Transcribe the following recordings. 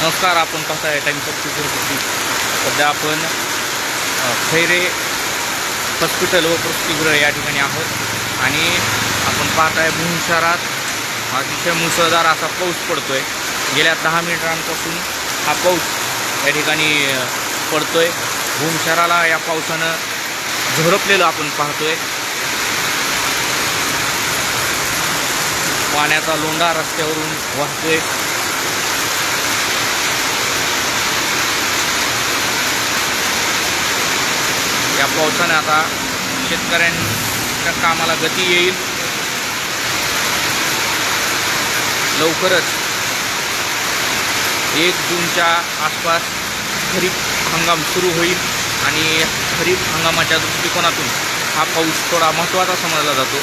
नमस्कार आपण पाहताय टाईम ऑफ चित्रपती सध्या आपण खैरे हॉस्पिटल व प्रसूतीगृह या ठिकाणी आहोत. आणि आपण पाहताय भूम शहरात अतिशय मुसळधार असा पाऊस पडतो आहे गेल्या दहा मिनिटांपासून हा पाऊस या ठिकाणी पडतो आहे भूम शहराला या पावसानं झोरपलेलं आपण पाहतो आहे पाण्याचा लोंढा रस्त्यावरून वाहतोय. या पावसाने आता शेतकऱ्यांच्या कामाला गती येईल. लवकरच एक जूनच्या आसपास खरीप हंगाम सुरू होईल आणि खरीप हंगामाच्या दृष्टिकोनातून हा पाऊस थोडा महत्त्वाचा समजला जातो.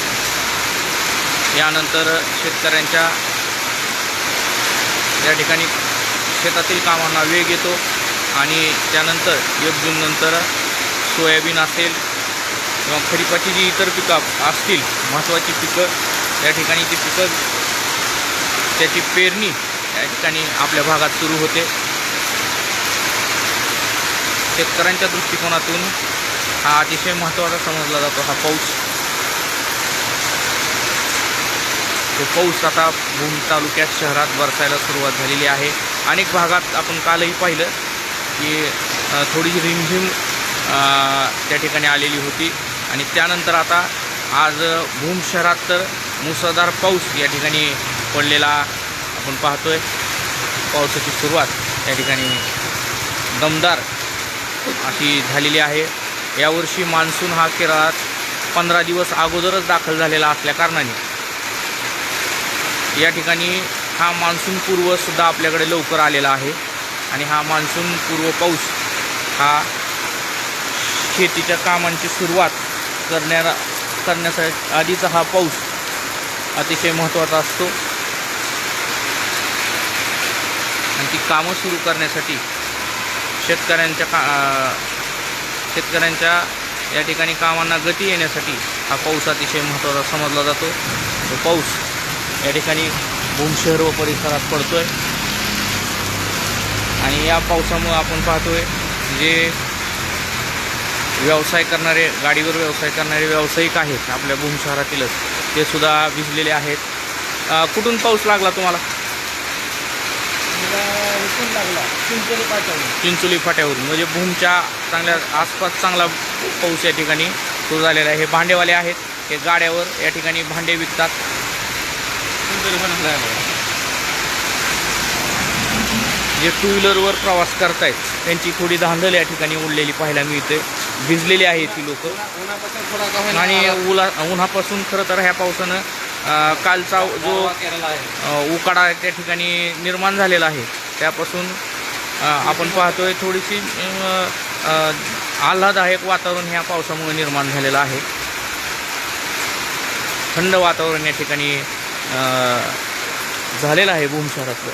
यानंतर शेतकऱ्यांच्या या ठिकाणी शेतातील कामांना वेग येतो आणि त्यानंतर एक जूननंतर सोयाबीन असेल किंवा खरीपाची जी इतर पिकं असतील महत्त्वाची पिकं या ठिकाणी ती पिकं त्याची पेरणी या ठिकाणी आपल्या भागात सुरू होते. शेतकऱ्यांच्या दृष्टिकोनातून हा अतिशय महत्त्वाचा समजला जातो हा पाऊस. तो पाऊस आता भूम तालुक्यात शहरात बरसायला सुरुवात झालेली आहे. अनेक भागात आपण कालही पाहिलं की थोडीशी रिमझिम त्या ठिकाणी आलेली होती. आणि त्यानंतर आता आज भूम शहरात तर मुसळधार पाऊस या ठिकाणी पडलेला आपण पाहतो आहे पावसाची सुरुवात या ठिकाणी दमदार अशी झालेली आहे. यावर्षी मान्सून हा केरळात पंधरा दिवस अगोदरच दाखल झालेला असल्याकारणाने या ठिकाणी हा मान्सून पूर्वसुद्धा आपल्याकडे लवकर आलेला आहे. आणि हा मान्सून पूर्व पाऊस हा शेतीच्या कामांची सुरुवात करण्याला करण्यासाठी आधीचा हा पाऊस अतिशय महत्त्वाचा असतो. आणि ती कामं सुरू करण्यासाठी शेतकऱ्यांच्या का शेतकऱ्यांच्या या ठिकाणी कामांना गती येण्यासाठी हा पाऊस अतिशय महत्त्वाचा समजला जातो. तो पाऊस या ठिकाणी भूम शहर व परिसरात पडतो आहे आणि या पावसामुळं आपण पाहतोय जे व्यवसाय करणारे गाडीवर व्यवसाय करणारे व्यावसायिक आहेत आपल्या भूम शहरातीलच. ते सुद्धा भिजलेले आहेत. कुठून पाऊस लागला तुम्हाला? लागला चिंचोली चिंचोली फाट्यावरून. म्हणजे भूमच्या चांगल्या आसपास चांगला पाऊस या ठिकाणी सुरू झालेला आहे. हे भांडेवाले आहेत. हे गाड्यावर या ठिकाणी भांडे विकतात. जे टू व्हीलरवर प्रवास करतायत त्यांची थोडी धांदल या ठिकाणी उडलेली पाहायला मिळते. भिजलेली आहेत ती लोक. आणि उला उन्हापासून खरं तर ह्या पावसानं कालचा जो उकाडा त्या ठिकाणी निर्माण झालेला आहे. त्यापासून आपण पाहतोय थोडीशी आल्हाददायक वातावरण ह्या पावसामुळे निर्माण झालेलं आहे. थंड वातावरण या ठिकाणी झालेलं आहे भूम शहरातलं.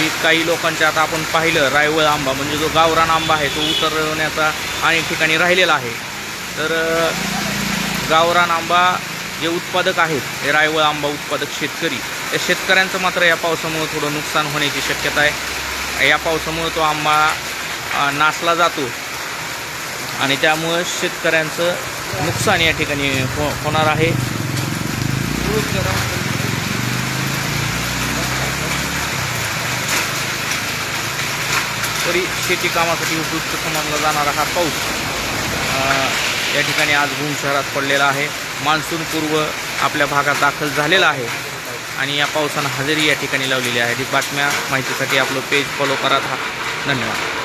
तरी काही लोकांच्या आता आपण पाहिलं रायवळ आंबा म्हणजे जो गावरान आंबा आहे तो उतरवण्याचा अनेक ठिकाणी राहिलेला आहे. तर गावरान आंबा जे उत्पादक आहेत हे रायवळ आंबा उत्पादक शेतकरी त्या शेतकऱ्यांचं मात्र या पावसामुळं थोडं नुकसान होण्याची शक्यता आहे. या पावसामुळं तो आंबा नासला जातो आणि त्यामुळं शेतकऱ्यांचं नुकसान या ठिकाणी हो होणार आहे. तरी शेती कामासाठी उपयुक्त समजला जाणारा हा पाऊस या ठिकाणी आज भूम शहरात पडलेला आहे. मान्सून पूर्व आपल्या भागात दाखल झालेला आहे आणि या पावसानं हजेरी या ठिकाणी लावलेली आहे. अधिक बातम्या माहितीसाठी आपलं पेज फॉलो करा. धन्यवाद.